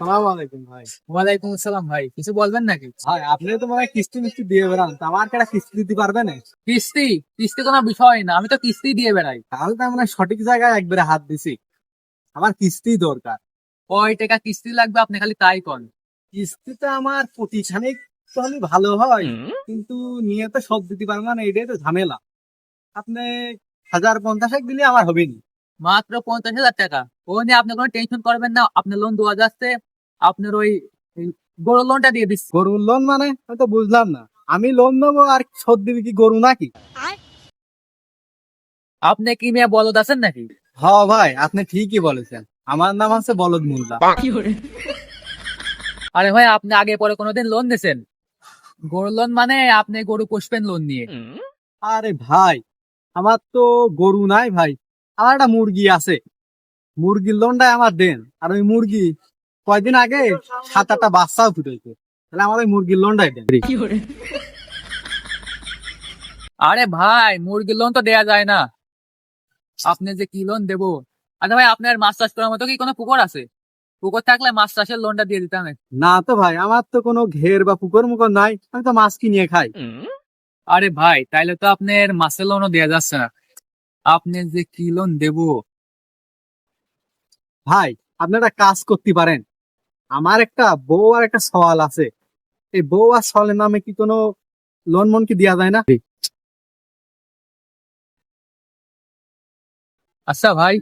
সালাম আলাইকুম ভাই। ওয়ালাইকুম আসসালাম ভাই কিছু বলবেন নাকি? ভাই আপনি তো মানে কিস্তি মিস্তি দিয়ে বেড়ান। তা আমার কেটা কিস্তি দিতে পারবেন? কিস্তি? কিস্তি কোনো বিষয় না আমি তো কিস্তি দিয়ে বেড়াই। তাহলে তো আমরা সঠিক জায়গায় একবারে হাত দিছি। আমার কিস্তি দরকার। কয় টাকা কিস্তি লাগবে আপনি খালি তাই কন। কিস্তিটা আমার প্রতিখানিক তাহলে ভালো হয় কিন্তু নিয়ে তো সব দিতে পারব না এটাই তো ঝামেলা। আপনি হাজার পঞ্চাশ এক দিলে আমার হবে নি। মাত্র পঞ্চাশ হাজার টাকা। ও নিয়ে আপনি কোনো টেনশন করবেন না আপনার লোন দেওয়া যাচ্ছে। আপনার ওই গরুর লোনটা দিয়ে দিচ্ছি। গরুর লোন মানে? আমি তো বুঝলাম না। আমি লোন নেব আর শোধ দিবি কি গরু নাকি? আপনি কি মেয়ে বলদ আছেন নাকি? হ ভাই আপনি ঠিকই বলেছেন। আমার নাম আছে বলদ মোল্লা আরে ভাই আপনি আগে পরে কোনোদিন লোন দিয়েছেন গরু লোন মানে আপনি গরু পুষবেন লোন নিয়ে। আরে ভাই আমার তো গরু নাই ভাই। আমার একটা মুরগি আছে। মুরগির লোনটাই আমার দেন। আর ওই মুরগি কয়দিন আগে সাত আটটা বাচ্চাও ফুটেছে। তাহলে আমার ওই মুরগির লোনটাই দেন আরে ভাই মুরগির লোন তো দেয়া যায় না। আপনি যে কি লোন দেবো? আচ্ছা ভাই আপনার মাছ চাষ করার মতো কি কোনো পুকুর আছে? পুকুর থাকলে মাছ চাষের লোনটা দিয়ে দিতাম। না তো ভাই আমার তো কোনো ঘের বা পুকুর মুকুর নাই। আমি তো মাছ কিনিয়ে খাই। আরে ভাই তাইলে তো আপনার মাছের লোনও দেওয়া যাচ্ছে না। আপনি যে কি লোন দেবো? ভাই আপনি একটা কাজ করতে পারেন। আমার একটা বউ আর একটা সওয়াল আছে। এই বউ আর সওয়ালের নামে কি কোনো লোন মন কি দেওয়া যায় না? আচ্ছা ভাই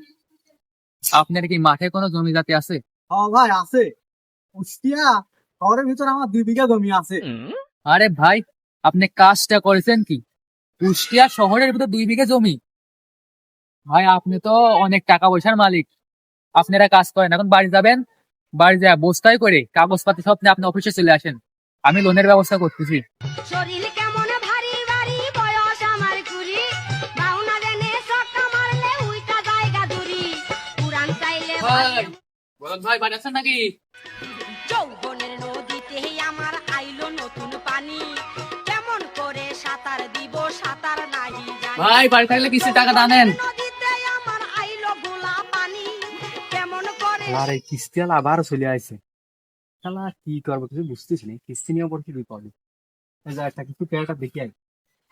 আপনার কি মাঠে কোনো জমি জাতি আছে? হ ভাই আছে। কুষ্টিয়া শহরের ভিতর আমার দুই বিঘা জমি আছে। আরে ভাই আপনি কাজটা করেছেন কি? কুষ্টিয়া শহরের ভিতর দুই বিঘা জমি। ভাই আপনি তো অনেক টাকা পয়সার মালিক। আপনারা কাজ করেন এখন বাড়ি যাবেন বাড়ি যা বস্তায় করে কাগজপাতি সব নিয়ে আপনি অফিসে চলে আসেন। আমি লোনের ব্যবস্থা করতেছি। শরীর কেমন ভারী ভারী বয়স আমার কুড়ি বাউনা দেনে সট্টা মারলে উইটা জায়গা দূরি। পুরান চাইলে বলদ ভাই বাড়ি আছেন নাকি? যৌবনের নদীতে আমার আইলো নতুন পানি। কেমন করে সাঁতার দিব সাঁতার নাহি ভাই বাড়ি থাকলে কিস্তি টাকা টানেন আর এই আবার চলে আসছে শালা কি করব কিছু বুঝতেছি না কিস্তি নিয়ে পর কি বিপদে যা একটা কিছু পেয়ারটা দেখি আই।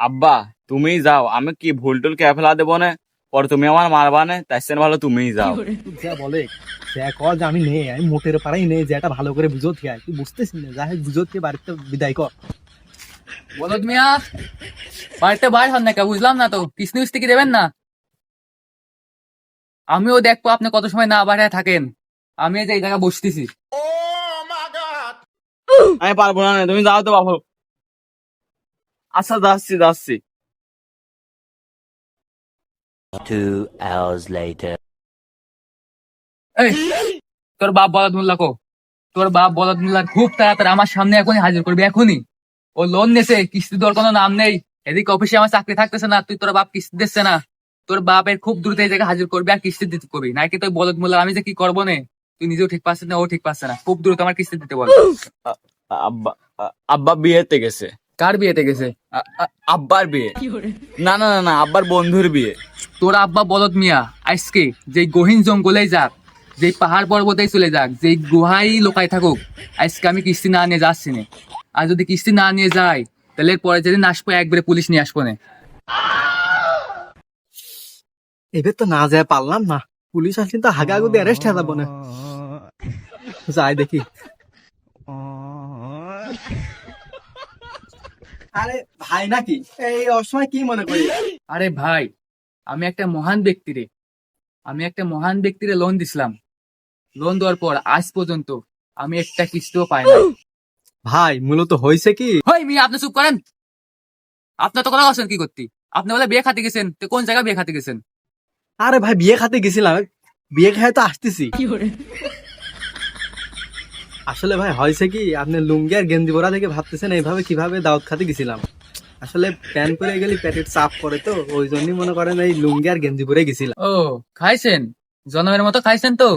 আব্বা তুমি যাও আমি কি ভুল টুল কে ফেলা দেবো না? পরে তুমি আমার মারবা না তাই চেয়ে ভালো তুমিই যাও। যা বলে যা কর যে আমি নেই আমি মোটের পাড়াই নেই যে এটা ভালো করে বুঝো থেকে তুই বুঝতেছি না যাই হোক বুঝো থেকে বাড়িতে বিদায় কর। বলদ মিয়া বাড়িতে বাইর হন না কে বুঝলাম না তো কিস্তি মিস্তি কি দেবেন না? আমিও দেখব আপনি কত সময় না বাইরে থাকেন। আমি এই যে এই জায়গায় বসতেছি। আমি পারব না তুমি যাও তো বাবু আচ্ছা যাচ্ছি যাচ্ছি। Two hours later. এই তোর বাপ বলদ মোল্লা কো? তোর বাপ বলদ মোল্লা খুব তাড়াতাড়ি আমার সামনে এখনই হাজির করবি এখনই। ও লোন নেছে কিস্তি তোর কোনো নাম নেই। এদিকে অফিসে আমার চাকরি থাকতেছে না তুই তোর বাপ কিস্তি দিচ্ছে না। তোর বাপের খুব দ্রুত এই জায়গায় হাজির করবি আর কিস্তি দিতে করবি। নাকি তুই বলদ মোল্লা আমি যে কি করব না? তুই নিজেও ঠিক পাচ্ছিস না ও ঠিক পাচ্ছে না। খুব দ্রুত আমার কিস্তি দিতে বল। আব্বা আব্বা বিয়েতে গেছে। কার বিয়েতে গেছে? আব্বার বিয়ে। না না না না আব্বার বন্ধুর বিয়ে। তোর আব্বা বলদ মিয়া আজকে যে গহীন জঙ্গলেই যাক যে পাহাড় পর্বতেই চলে যাক যে গুহাই লোকাই থাকুক আজকে আমি কিস্তি না নিয়ে যাচ্ছি না। আর যদি কিস্তি না নিয়ে যাই তাহলে পরে যেদিন আসব একবারে পুলিশ নিয়ে আসব না। এবার তো না যায় পারলাম না। পুলিশ আসলে তো হাগাগু দিয়ে অ্যারেস্ট হয়ে যাব না। যাই দেখি। আরে ভাই নাকি? এই অসময় কি মনে করি আরে ভাই আমি একটা মহান ব্যক্তি রে। আমি একটা মহান ব্যক্তিরে লোন দিছিলাম। লোন দেওয়ার পর আজ পর্যন্ত আমি একটা কিস্তিও পাই না ভাই মূলত হয়েছে কি? হই মিয়া আপনি চুপ করেন। আপনার তো কথা আছেন কি করতে? আপনি বলে বিয়ে খাতে গেছেন তো কোন জায়গায় বিয়ে খাতে গেছেন? আরে ভাই বিয়ে খাতে গেছিলাম। বিয়ে খায় তো আসতেছি। আসলে ভাই হয়েছে কি আপনি লুঙ্গি আর গেঞ্জি পরা দেখে ভাবতেছেন এইভাবে কীভাবে দাওয়াত খাতে গেছিলাম। আসলে প্যান্ট পরে গেলে পেটের চাপ করে তো ওই জন্যই মনে করেন এই লুঙ্গি আর গেঞ্জি পরে গেছিলাম। ও খাইছেন? জনমের মতো খাইছেন তো?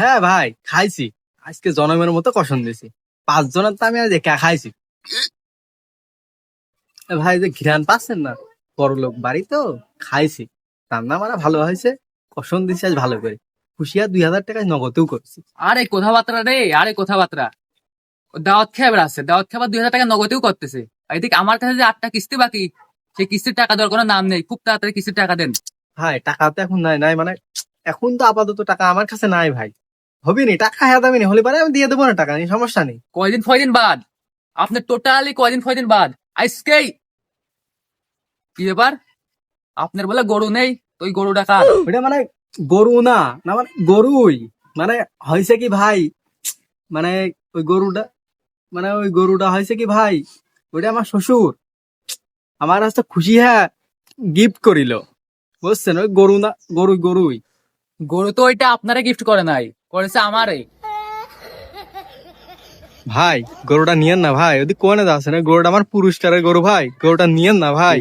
হ্যাঁ ভাই খাইছি। আজকে জনমের মতো কষণ দিয়েছি। পাঁচ জনের তো আমি আজ একা খাইছি। ভাই যে ঘিরান পাচ্ছেন না বড় লোক বাড়ি তো খাইছি। রান্না মারা ভালো হয়েছে দিছি আজ ভালো করে। খুশিয়া দুই হাজার টাকা নগদেও করছি। আরে কথাবার্তা রে আরে কথাবার্তা। দাওয়াত খেয়ে বেড়াচ্ছে দাওয়াত খাবার দুই হাজার টাকা নগদেও করতেছে। এদিকে আমার কাছে যে আটটা কিস্তি বাকি সেই কিস্তির টাকা দেওয়ার কোনো নাম নেই। খুব তাড়াতাড়ি কিস্তির টাকা দেন। ভাই টাকা তো এখন নাই নাই মানে এখন তো আপাতত টাকা আমার কাছে নাই ভাই। হবে নি টাকা হ্যাঁ দামি নি হলে পারে আমি দিয়ে দেবো না টাকা নেই সমস্যা নেই। কয়দিন ফয়দিন বাদ। আপনার টোটালি কয়দিন ফয়দিন বাদ। আজকেই। কি ব্যাপার? আপনার বলে গরু নেই তো ওই গরু টাকা ওটা মানে গরু না না মানে গরুই। মানে হয়েছে কি ভাই? মানে ওই গরুটা মানে ওই গরুটা হয়েছে কি ভাই? ওটা আমার শ্বশুর। আমার কাছে খুশি হ্যাঁ গিফট করিল। বুঝছেন? ওই গরু না গরু গরুই। গরু তো ওইটা আপনারা গিফট করে নাই করেছে আমারে। ভাই গরুটা নিয়েন না ভাই। ওদি কোনে যাচ্ছে না গরুটা আমার পুরস্কারের গরু ভাই। গরুটা নিয়েন না ভাই।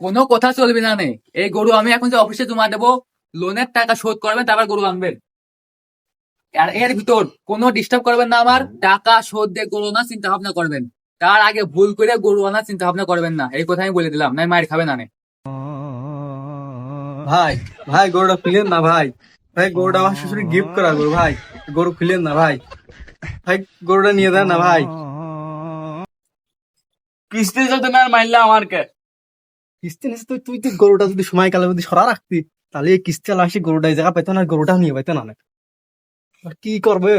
কোনো কথা চলবে না নে। এই গরু আমি এখন যে অফিসে জমা দেবো লোনের টাকা শোধ করবেন তারপর গরু আনবেন। আর এর ভিতর কোনো ডিস্টার্ব করবেন না আমার টাকা শোধ দিয়ে গরু না চিন্তা ভাবনা করবেন। তার আগে ভুল করে গরু আনার চিন্তা ভাবনা করবেন না। এই কথা আমি বলে দিলাম নাই মায়ের খাবে না নে। ভাই ভাই গরুটা ফিলেন না ভাই। ভাই গরুটা আমার শ্বশুর গিফট করা গরু ভাই। গরু ফিলেন না ভাই। ভাই গরুটা নিয়ে দেন না ভাই। কিস্তি তো তুমি আর মারলে আমারকে। কিস্তি নিস তুই তুই গরুটা যদি সময় কালে যদি সরা রাখতি, তাহলে এই কিস্তি আসি গরুটা এই জায়গা পেতো না, গরুটা নিয়ে পাইতো না কি করবে